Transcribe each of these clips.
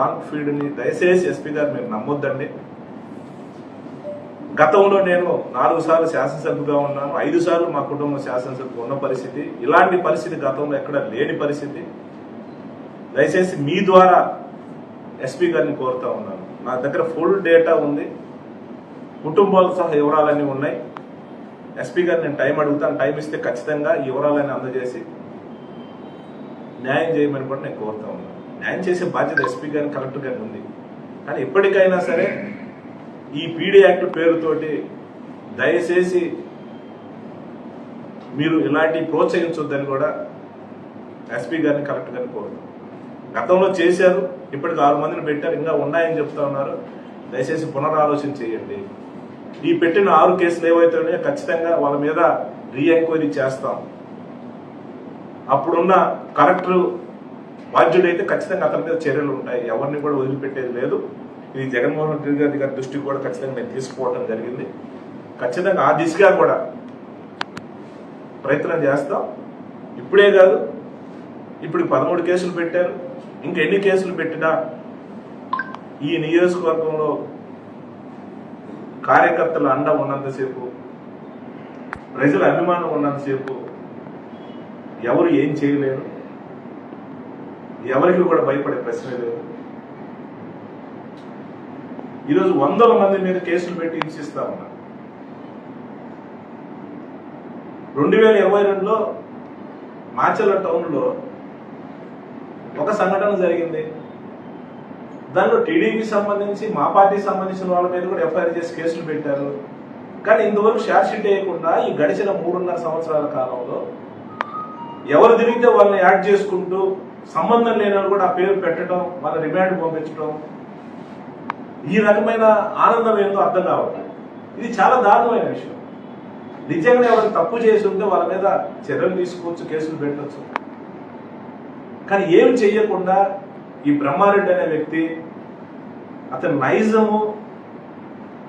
Wrong ఫీడ్ని దయచేసి SP గారు మీరు నమ్మొద్దండి. గతంలో నేను నాలుగు సార్లు శాసనసభ్యుగా ఉన్నాను. ఐదు సార్లు మా కుటుంబం శాసనసభ్యులు ఉన్న పరిస్థితి. ఇలాంటి పరిస్థితి గతంలో ఎక్కడ లేని పరిస్థితి. దయచేసి మీ ద్వారా ఎస్పీ గారిని కోరుతా ఉన్నాను. నా దగ్గర ఫుల్ డేటా ఉంది. కుటుంబాలు సహా వివరాలన్నీ ఉన్నాయి. ఎస్పీ గారు నేను టైం అడుగుతాను. టైం ఇస్తే ఖచ్చితంగా ఈ వివరాలన్నీ అందజేసి న్యాయం చేయమని కూడా నేను కోరుతా ఉన్నాను. న్యాయం చేసే బాధ్యత ఎస్పీ గారిని కలెక్టర్ గారికి ఉంది. కానీ ఎప్పటికైనా సరే ఈ పీడీ యాక్ట్ పేరుతోటి దయచేసి మీరు ఇలాంటి ప్రోత్సహించొద్దని కూడా ఎస్పీ గారిని కలెక్టర్ గారిని కోరుతాం గతంలో చేశారు ఇప్పటికి ఆరు మందిని పెట్టారు ఇంకా ఉన్నాయని చెప్తా ఉన్నారు. దయచేసి పునరాలోచన చేయండి. ఈ పెట్టిన ఆరు కేసులు ఏవైతే ఉన్నాయో ఖచ్చితంగా వాళ్ళ మీద రీ ఎంక్వైరీ చేస్తాం. అప్పుడున్న కలెక్టర్ బాధ్యుడైతే ఖచ్చితంగా అతని మీద చర్యలు ఉంటాయి. ఎవరిని కూడా వదిలిపెట్టేది లేదు. ఇది జగన్మోహన్ రెడ్డి గారి గారి దృష్టికి కూడా ఖచ్చితంగా నేను తీసుకుపోవడం జరిగింది. ఖచ్చితంగా ఆ దిశగా కూడా ప్రయత్నం చేస్తాం. ఇప్పుడే కాదు ఇప్పుడు పదమూడు కేసులు పెట్టారు. ఇంకా ఎన్ని కేసులు పెట్టినా ఈ నియోజకవర్గంలో కార్యకర్తల అండ ఉన్నంతసేపు ప్రజల అభిమానం ఉన్నంతసేపు ఎవరు ఏం చేయలేరు. ఎవరికి కూడా భయపడే ప్రశ్న లేదు. ఈరోజు వందల మంది మీద కేసులు పెట్టి హింసిస్తా ఉన్నారు. రెండు వేల ఇరవై రెండులో మాచల్ల టౌన్లో ఒక సంఘటన జరిగింది. దానిలో టీడీపీ సంబంధించి మా పార్టీకి సంబంధించిన వాళ్ళ మీద కూడా ఎఫ్ఐఆర్ చేసి కేసులు పెట్టారు. కానీ ఇంతవరకు షార్ట్ షీట్ వేయకుండా ఈ గడిచిన మూడున్నర సంవత్సరాల కాలంలో ఎవరు తిరిగితే వాళ్ళని యాడ్ చేసుకుంటూ సంబంధం లేని కూడా ఆ పేరు పెట్టడం వాళ్ళ రిమాండ్ పంపించడం. ఈ రకమైన ఆనందం ఏందో అర్థం కావట్లేదు. ఇది చాలా దారుణమైన విషయం. నిజంగా ఎవరు తప్పు చేసి ఉంటే వాళ్ళ మీద చర్యలు తీసుకోవచ్చు కేసులు పెట్టవచ్చు కానీ ఏం చెయ్యకుండా ఈ బ్రహ్మారెడ్డి అనే వ్యక్తి అతని నైజము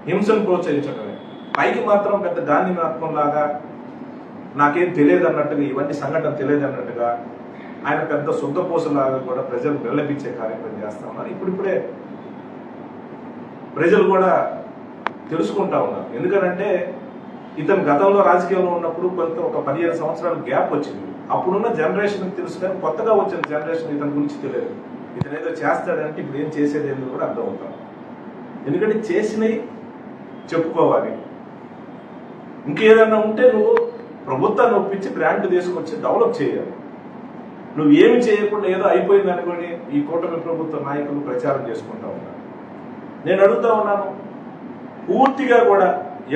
హింసను ప్రోత్సహించడమే. పైకి మాత్రం పెద్ద గాంధీ మహాత్మం లాగా నాకేం తెలియదు అన్నట్టుగా ఇవన్నీ సంఘటన తెలియదు అన్నట్టుగా ఆయన పెద్ద శుద్ధపోసలాగా కూడా ప్రజలు వెళ్ళపించే కార్యక్రమం చేస్తా. ఉన్నారు ఇప్పుడిప్పుడే ప్రజలు కూడా తెలుసుకుంటా ఉన్నారు. ఎందుకనంటే ఇతను గతంలో రాజకీయంలో ఉన్నప్పుడు కొంత ఒక పదిహేను సంవత్సరాల గ్యాప్ వచ్చింది. అప్పుడున్న జనరేషన్ తెలుసు కానీ కొత్తగా వచ్చిన జనరేషన్ ఇతని గురించి తెలియదు. ఇతను ఏదో చేస్తాడంటే ఇప్పుడు ఏం చేసేది ఏందో కూడా అర్థమవుతాం. ఎందుకంటే చేసినవి చెప్పుకోవాలి. ఇంకేదన్నా ఉంటే నువ్వు ప్రభుత్వాన్ని ఒప్పించి గ్రాంట్ తీసుకొచ్చి డెవలప్ చేయాలి. నువ్వు ఏమి చేయకుండా ఏదో అయిపోయింది అనుకోని ఈ కూటమి ప్రభుత్వ నాయకులు ప్రచారం చేసుకుంటా ఉన్నారు. నేను అడుగుతా ఉన్నాను పూర్తిగా కూడా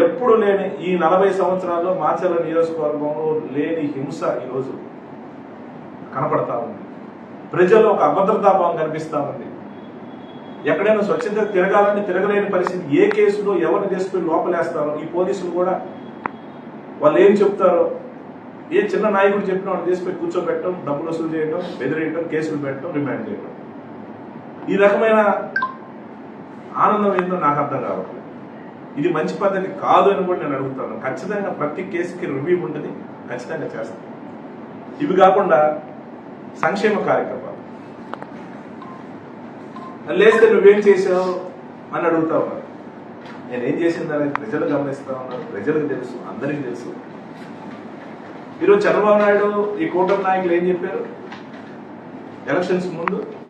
ఎప్పుడు లేని ఈ నలభై సంవత్సరాల్లో మాచర్ల నియోజకవర్గంలో లేని హింస ఈరోజు కనపడతా ఉంది. ప్రజల్లో ఒక అభద్రతాభావం కనిపిస్తా ఉంది. ఎక్కడైనా స్వచ్ఛంద తిరగాలని తిరగలేని పరిస్థితి ఏ కేసులో ఎవరిని తీసుకుని లోపలేస్తారో ఈ పోలీసులు కూడా వాళ్ళు ఏం చెప్తారో ఏ చిన్న నాయకుడు చెప్పిన వాళ్ళు తీసుకుని కూర్చోబెట్టడం డబ్బులు వసూలు చేయడం బెదిరియటం కేసులు పెట్టడం రిమాండ్ చేయడం ఈ రకమైన ఆనందం ఏందో నాకు అర్థం కావట్లేదు. ఇది మంచి పద్ధతి కాదు అని కూడా నేను అడుగుతాను. ఖచ్చితంగా ప్రతి కేసుకి రివ్యూ ఉంటుంది. ఖచ్చితంగా చేస్తాను ఇవి కాకుండా సంక్షేమ కార్యక్రమాలు. లేస్తే నువ్వేం చేసావు అని అడుగుతావు నేను ఏం చేసిందని ప్రజలు గమనిస్తా ఉన్నారు ప్రజలకు తెలుసు అందరికీ తెలుసు. ఈరోజు చంద్రబాబు నాయుడు ఈ కూటమి నాయకులు ఏం చెప్పారు? ఎలక్షన్స్ ముందు